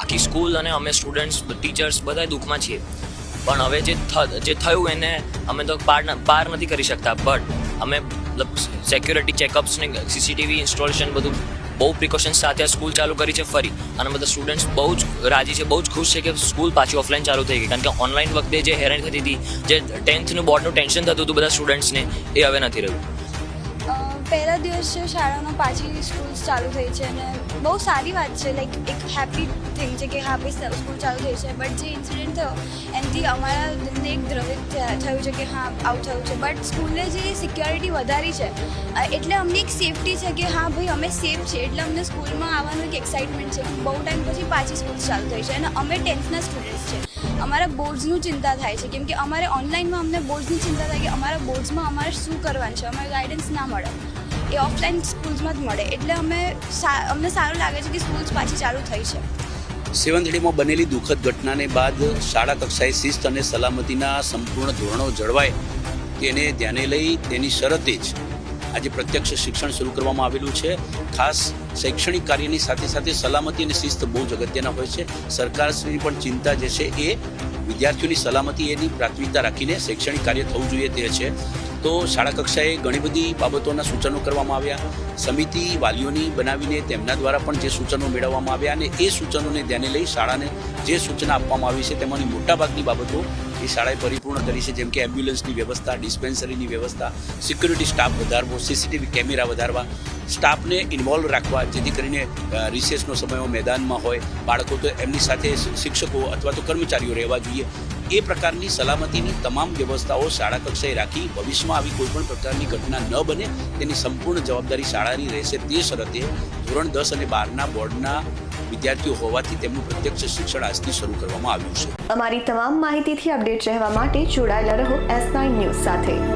આખી સ્કૂલ અને અમે સ્ટુડન્ટ્સ ટીચર્સ બધા દુઃખમાં છીએ. પણ હવે જે જે થયું એને અમે તો પાર પાર નથી કરી શકતા બટ અમે મતલબ સિક્યુરિટી ચેકઅપ્સ ને સીસીટીવી ઇન્સ્ટોલેશન બધું બહુ પ્રિકોશન્સ સાથે સ્કૂલ ચાલુ કરી છે ફરી. અને બધા સ્ટુડન્ટ્સ બહુ જ રાજી છે, બહુ જ ખુશ છે કે સ્કૂલ પાછી ઓફલાઈન ચાલુ થઈ ગઈ. કારણ કે ઓનલાઈન વખતે જે હેરાન થતી હતી, જે ટેન્થનું બોર્ડનું ટેન્શન થતું હતું બધા સ્ટુડન્ટ્સને એ હવે નથી રહ્યું. પહેલા દિવસ શાળામાં પાછી સ્કૂલ ચાલુ થઈ છે અને બહુ સારી વાત છે. લાઈક એક હેપી થિંગ છે કે હા ભાઈ સ્કૂલ ચાલુ થઈ છે. બટ જે ઇન્સિડન્ટ થયો, એનાથી અમારા દિલને એક દ્રવિત થયું છે કે હા, આવું થયું છે. બટ સ્કૂલે જે સિક્યોરિટી વધારી છે એટલે અમને એક સેફટી છે કે હા ભાઈ, અમે સેફ છે એટલે અમને સ્કૂલમાં આવવાનું એક એક્સાઇટમેન્ટ છે બહુ ટાઈમ પછી પાછી સ્કૂલ ચાલુ થઈ છે. અને અમે ટેન્થના સ્ટુડન્ટ્સ છે. અમારા બોર્ડ્સનું ચિંતા થાય છે. કેમ કે અમારે ઓનલાઈનમાં અમને બોર્ડ્સની ચિંતા થાય કે અમારા બોર્ડ્સમાં અમારે શું કરવાનું છે? અમારે ગાઈડન્સ ના મળે. એ ઓફલાઈન સ્કૂલ્સમાં જ મળે. એટલે અમે અમને સારું લાગે છે કે સ્કૂલ્સ પાછી ચાલુ થઈ છે. સેવંથડીમાં બનેલી દુઃખદ ઘટનાને બાદ શાળા કક્ષાએ શિસ્ત અને સલામતીના સંપૂર્ણ ધોરણો જળવાય. તેને ધ્યાને લઈ તેની શરતે જ આજે પ્રત્યક્ષ શિક્ષણ શરૂ કરવામાં આવેલું છે. ખાસ શૈક્ષણિક કાર્યની સાથે સાથે સલામતી અને શિસ્ત બહુ જ અગત્યના હોય છે. સરકારશ્રીની પણ ચિંતા જે છે એ વિદ્યાર્થીઓની સલામતી એની પ્રાથમિકતા રાખીને શૈક્ષણિક કાર્ય થવું જોઈએ તે છે. તો શાળા કક્ષાએ ઘણી બધી બાબતોના સૂચનો કરવામાં આવ્યા. સમિતિ વાલીઓની બનાવીને તેમના દ્વારા પણ જે સૂચનો મેળવવામાં આવ્યા અને એ સૂચનોને ધ્યાને લઈ શાળાને જે સૂચના આપવામાં આવી છે તેમાંની મોટાભાગની બાબતો એ શાળાએ પરિપૂર્ણ કરી છે. જેમ કે એમ્બ્યુલન્સની વ્યવસ્થા, ડિસ્પેન્સરીની વ્યવસ્થા, સિક્યુરિટી સ્ટાફ વધારવો, સીસીટીવી કેમેરા વધારવા, સ્ટાફને ઇન્વોલ્વ રાખવા, જેથી કરીને રિસેસનો સમય મેદાનમાં હોય, બાળકો તો એમની સાથે શિક્ષકો અથવા તો કર્મચારીઓ રહેવા જોઈએ. એ પ્રકારની સલામતીની તમામ વ્યવસ્થાઓ શાળા કક્ષાએ રાખી ભવિષ્યમાં આવી કોઈપણ પ્રકારની ઘટના ન બને, તેની સંપૂર્ણ જવાબદારી શાળાની રહેશે તે શરતે ધોરણ દસ અને બારના બોર્ડના વિદ્યાર્થીઓ હોવાથી તેમનું પ્રત્યક્ષ શિક્ષણ આજથી શરૂ કરવામાં આવ્યું છે. અમારી તમામ માહિતીથી અપડેટ રહેવા માટે જોડાયેલા રહો એસ નાઇન ન્યૂઝ સાથે.